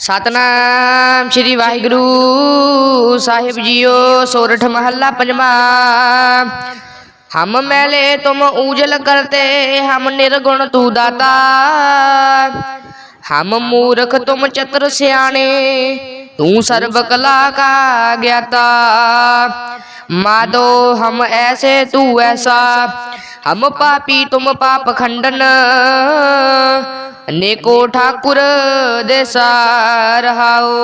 ਸਤਨਾਮ ਸ੍ਰੀ ਵਾਹਿਗੁਰੂ ਸਾਹਿਬ ਜੀਓ ਸੋਰਠ ਮਹੱਲਾ ਪੰਜਵਾਂ ਹਮ ਮੈਲੇ ਤੁਮ ਊਜਲ ਕਰਤੇ ਹਮ ਨਿਰਗੁਣ ਤੂ ਦਾਤਾ ਹਮ ਮੂਰਖ ਤੁਮ ਚਤੁਰ ਸਿਆਣੇ ਤੂੰ ਸਰਬ ਕਲਾ ਕਾ ਗਿਆਤਾ माधो हम ऐसे तू ऐसा हम पापी तुम पाप खंडन नेको ठाकुर देसा रहाओ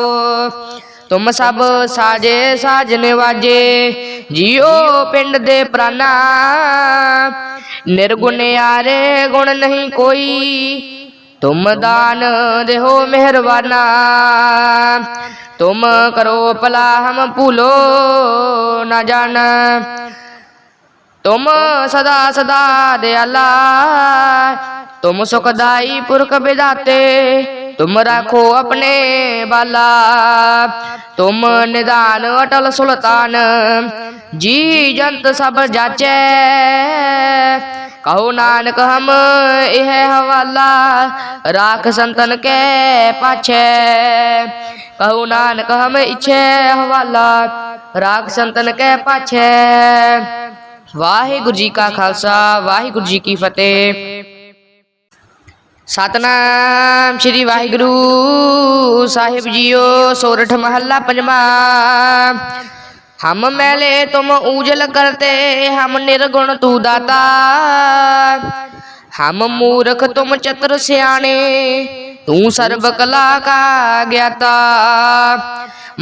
ਤੁਮ ਸਭ ਸਾਜੇ ਸਾਜਨੇ ਵਾਜੇ ਜੀਓ ਪਿੰਡ ਦੇ ਪ੍ਰਾਨਾ ਨਿਰਗੁਣ ਆਰੇ ਗੁਣ ਨਹੀਂ ਕੋਈ ਤੁਮ ਦਾਨ ਦੇਹੋ ਮਿਹਰਬਾਨਾ ਤੁਮ ਕਰੋ ਭਲਾ ਹਮ ਭੂਲੋ ਨਾ ਜਾਣ तुम सदा सदा दयाला तुम सुखदाई पुरख बिदाते तुम राखो अपने बाला। तुम निदान अटल सुल्तान, जी जंत सब जाचे। कहो नानक, हम यह हवाला, राख संतन के पाछे। कहो नानक, हम इच्छे हवाला, राख संतन के पाछे। ਵਾਹਿਗੁਰੂ ਜੀ ਕਾ ਖਾਲਸਾ, ਵਾਹਿਗੁਰੂ ਜੀ ਕੀ ਫਤਿਹ। ਸਤਨਾਮ ਸ੍ਰੀ ਵਾਹਿਗੁਰੂ ਸਾਹਿਬ ਜੀਓ, ਸੋਰਠ ਮਹੱਲਾ ਪੰਜਵਾਂ। ਹਮ ਮੈਲੇ ਤੁਮ ਊਜਲ ਕਰਤੇ, ਹਮ ਨਿਰਗੁਣ ਤੂ ਦਾਤਾ। ਹਮ ਮੂਰਖ ਤੁਮ ਚਤੁਰ ਸਿਆਣੇ, ਤੂੰ ਸਰਬ ਕਲਾ ਕਾ ਗਿਆਤਾ।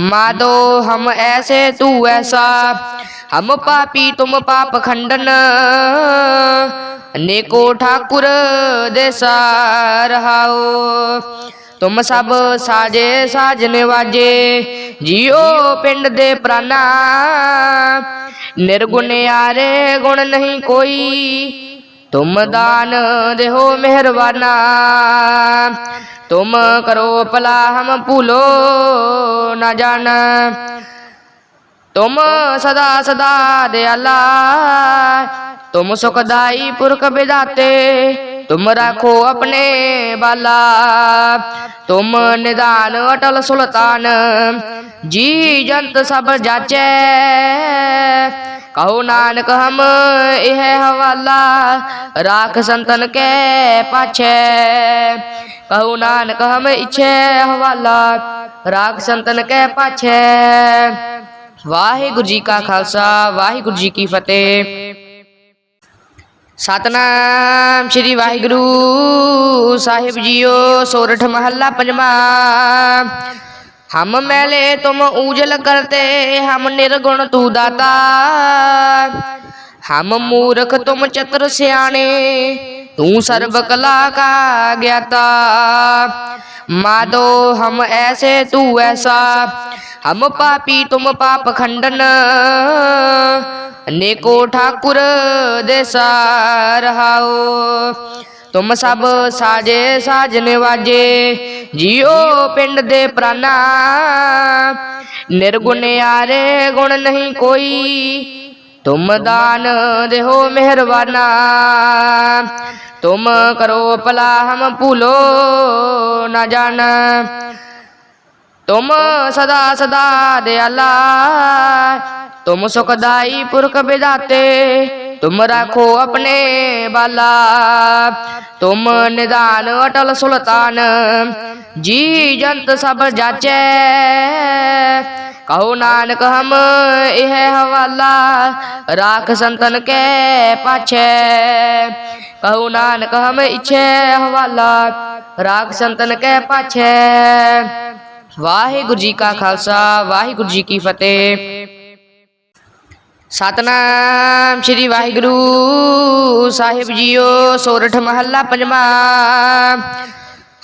माधो हम ऐसे तू ऐसा हम पापी तुम पाप खंडन नेको ठाकुर देसा रहाओ ਤੁਮ ਸਭ ਸਾਜੇ ਸਾਜਨੇ ਵਾਜੇ ਜੀਓ ਪਿੰਡ ਦੇ ਪ੍ਰਾਨਾ ਨਿਰਗੁਣ ਆਰੇ ਗੁਣ ਨਹੀਂ ਕੋਈ ਤੁਮ ਦਾਨ ਦੇਹੋ ਮਿਹਰਬਾਨਾ। ਤੁਮ ਕਰੋ ਭਲਾ ਹਮ ਭੂਲੋ ਨਾ ਜਾਣ। ਤੁਮ ਸਦਾ ਸਦਾ ਦਿਆਲਾ। ਤੁਮ ਸੁਖਦਾਈ ਪੁਰਖ ਵਿਦਾਤੇ तुम राखो अपने बाला। तुम निदान अटल सुल्तान। जी जंत सब जाचे। कहो नानक, हम यह हवाला। राख संतन के पाछे। कहो नानक, हम इच्छे हवाला। राख संतन के पाछे। वाहिगुरु जी का खालसा, वाहिगुरु जी की फतेह। ਸਤਨਾਮ ਸ੍ਰੀ ਵਾਹਿਗੁਰੂ ਸਾਹਿਬ ਜੀਓ ਸੋਰਠ ਮਹੱਲਾ ਪੰਜਵਾਂ ਹਮ ਮੈਲੇ ਤੁਮ ਊਜਲ ਕਰਤੇ ਹਮ ਨਿਰਗੁਣ ਤੂ ਦਾਤਾ ਹਮ ਮੂਰਖ ਤੁਮ ਚਤੁਰ ਸਿਆਣੇ ਤੂੰ ਸਰਬ ਕਲਾ ਕਾ ਗਿਆਤਾ माधो हम ऐसे तू ऐसा हम पापी तुम पाप खंडन ਅਨੇਕੋ ਠਾਕੁਰ ਦੇ ਸਾਰਹਾਓ ਤੁਮ ਸਭ ਸਾਜੇ ਸਾਜਨ ਵਾਜੇ ਜਿਉ ਪਿੰਡ ਦੇ ਪ੍ਰਾਨਾ। ਨਿਰਗੁਣ ਆਰੇ ਗੁਣ ਨਹੀਂ ਕੋਈ, ਤੁਮ ਦਾਨ ਦੇਹੋ ਮਿਹਰਬਾਨਾ। ਤੁਮ ਕਰੋ ਭਲਾ ਹਮ ਭੂਲੋ ਨਾ ਜਾਣ ਤੁਮ ਸਦਾ ਸਦਾ ਦਿਆਲਾ तुम सुखदाई पुरख बिदाते, तुम राखो अपने बाला। तुम निदान अटल सुल्तान जी जंत सब जाचे। कहो नानक, हम यह हवाला, राख संतन के पाछे। कहो नानक, हम इच्छे हवाला, राख संतन के पाछे। वाहिगुरु जी का खालसा, वाहिगुरु जी की फतेह। ਸਤਨਾਮ ਸ੍ਰੀ ਵਾਹਿਗੁਰੂ ਸਾਹਿਬ ਜੀਓ ਸੋਰਠ ਮਹੱਲਾ ਪੰਜਵਾਂ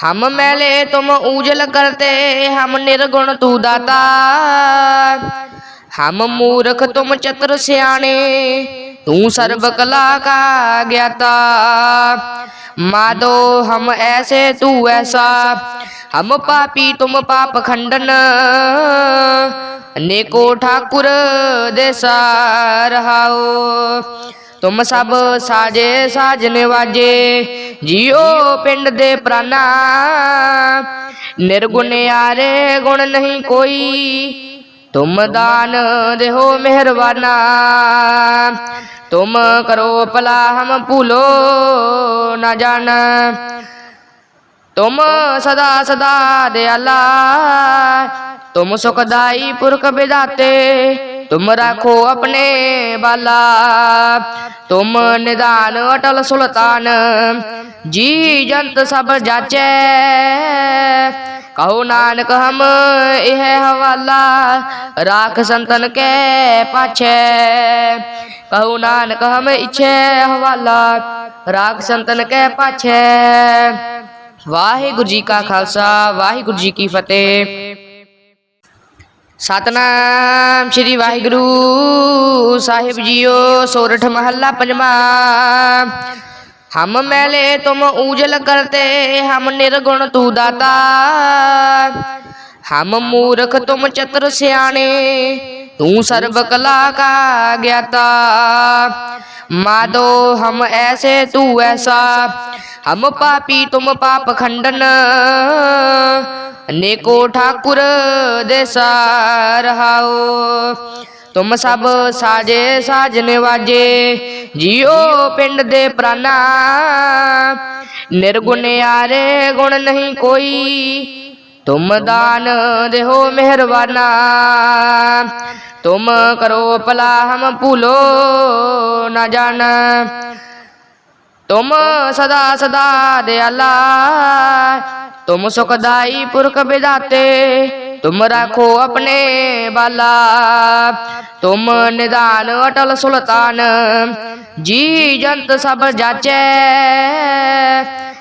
ਹਮ ਮੈਲੇ ਤੁਮ ਊਜਲ ਕਰਤੇ ਹਮ ਨਿਰਗੁਣ ਤੂ ਦਾਤਾ ਹਮ ਮੂਰਖ ਤੁਮ ਚਤੁਰ ਸਿਆਣੇ ਤੂੰ ਸਰਬ ਕਲਾ ਕਾ ਗਿਆਤਾ माधो हम ऐसे तू ऐसा हम पापी तुम पाप खंडन ਅਨੇਕੋ ਠਾਕੁਰ ਦੇ ਸਾਰਹਾਓ ਤੁਮ ਸਭ ਸਾਜੇ ਸਾਜਨ ਵਾਜੇ ਜਿਉ ਪਿੰਡ ਦੇ ਪ੍ਰਾਨਾ। ਨਿਰਗੁਣ ਆਰੇ ਗੁਣ ਨਹੀਂ ਕੋਈ, ਤੁਮ ਦਾਨ ਦੇਹੋ ਮਿਹਰਬਾਨਾ। ਤੁਮ ਕਰੋ ਭਲਾ ਹਮ ਭੁਲੋ ਨਾ ਜਾਣ। तुम सदा सदा दयाला तुम सुखदाई पुरख बिदाते तुम राखो अपने बाला। तुम निदान अटल सुल्तान, जी जंत सब जाचे। कहो नानक, हम यह हवाला, राख संतन के पाछे। कहो नानक, हम इच्छे हवाला, राख संतन के पाछे। ਵਾਹਿਗੁਰੂ ਜੀ ਕਾ ਖਾਲਸਾ, ਵਾਹਿਗੁਰੂ ਜੀ ਕੀ ਫਤਿਹ। ਸਤਨਾਮ ਸ੍ਰੀ ਵਾਹਿਗੁਰੂ ਸਾਹਿਬ ਜੀਓ, ਸੋਰਠ ਮਹੱਲਾ ਪੰਜਵਾ। ਹਮ ਮੈਲੇ ਤੁਮ ਊਜਲ ਕਰਤੇ, ਹਮ ਨਿਰਗੁਣ ਤੂ ਦਾਤਾ। ਹਮ ਮੂਰਖ ਤੁਮ ਚਤੁਰ ਸਿਆਣੇ, ਤੂੰ ਸਰਬ ਕਲਾ ਕਾ ਗਿਆਤਾ। माधो हम ऐसे तू ऐसा हम पापी तुम पाप खंडन नेको ठाकुर देसा रहाओ ਤੁਮ ਸਭ ਸਾਜੇ ਸਾਜ ਨਿਵਾਜੇ ਜੀਓ ਪਿੰਡ ਦੇ ਪ੍ਰਾਨਾ ਨਿਰਗੁਣ ਆਰੇ ਗੁਣ ਨਹੀਂ ਕੋਈ ਤੁਮ ਦਾਨ ਦੇਹੋ ਮਿਹਰਬਾਨਾ ਤੁਮ ਕਰੋ ਭਲਾ ਹਮ ਭੂਲੋ ਨਾ ਜਾਣ ਤੁਮ ਸਦਾ ਸਦਾ ਦਿਆਲਾ ਤੁਮ ਸੁਖਦਾਈ ਪੁਰਖ ਵਿਦਾਤੇ ਤੁਮ ਰਾਖੋ ਆਪਣੇ ਬਾਲਾ ਤੁਮ ਨਿਦਾਨ ਅਟਲ ਸੁਲਤਾਨ ਜੀ ਜੰਤ ਸਭ ਜਾਚੈ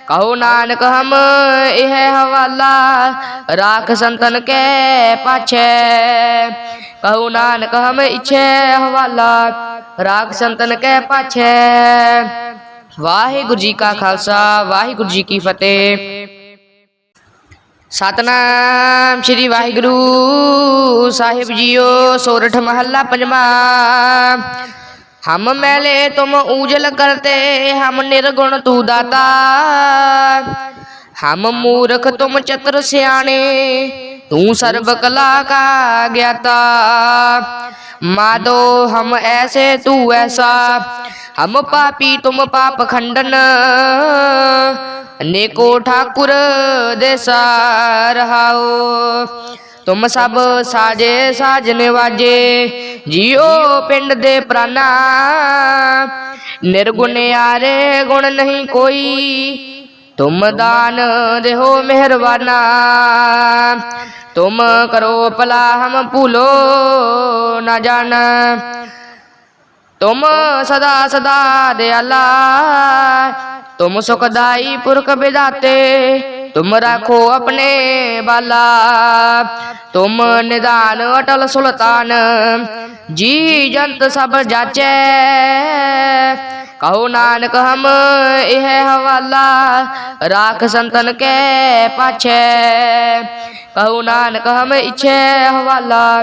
ਕਹੋ ਨਾਨਕ ਹਮ ਇਹ ਹਵਾਲਾ ਰਾਖ ਸੰਤਨ ਕੇ ਪਾਛੈ ਕਹੋ ਨਾਨਕ ਹਮ ਇਛੈ ਹਵਾਲਾ ਰਾਖ ਸੰਤਨ ਕੇ ਪਾਛੈ ਵਾਹਿਗੁਰੂ ਜੀ ਕਾ ਖਾਲਸਾ ਵਾਹਿਗੁਰੂ ਜੀ ਕੀ ਫਤਿਹ ਸਤਨਾਮ ਸ੍ਰੀ ਵਾਹਿਗੁਰੂ ਸਾਹਿਬ ਜੀਓ ਸੋਰਠ ਮਹੱਲਾ ਪੰਜਵਾਂ हम मैले तुम उजल करते, हम निर्गुण तू दाता। हम मूर्ख तुम चतुर सियाने, तू सर्व कला का ज्ञाता। मादो हम ऐसे, तू ऐसा। हम पापी, तुम पाप खंडन। नेको ठाकुर देसा रहाओ। ਤੁਮ ਸਭ ਸਾਜੇ ਸਾਜ ਨਿਵਾਜੇ, ਜੀਓ ਪਿੰਡ ਦੇ ਪ੍ਰਾਨਾ। ਨਿਰਗੁਣ ਆਰੇ ਗੁਣ ਨਹੀਂ ਕੋਈ, ਤੁਮ ਦਾਨ ਦੇਹੋ ਮਿਹਰਬਾਨਾ। ਤੁਮ ਕਰੋ ਭਲਾ ਹਮ ਭੂਲੋ ਨਾ ਜਾਣ ਤੁਮ ਸਦਾ ਸਦਾ ਦਿਆਲਾ, ਤੁਮ ਸੁਖਦਾਈ ਪੁਰਖ ਵਿਦਾਤੇ तुम राखो अपने बाला। तुम निदान अटल सुल्तान। जी जंत सब जाचे। कहो नानक हम यह हवाला। राख संतन के पाछे। कहो नानक हम इच्छे हवाला।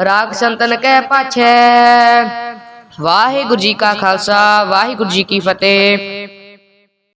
राख संतन के पाछे। वाहिगुरु जी का खालसा, वाहिगुरु जी की फतेह।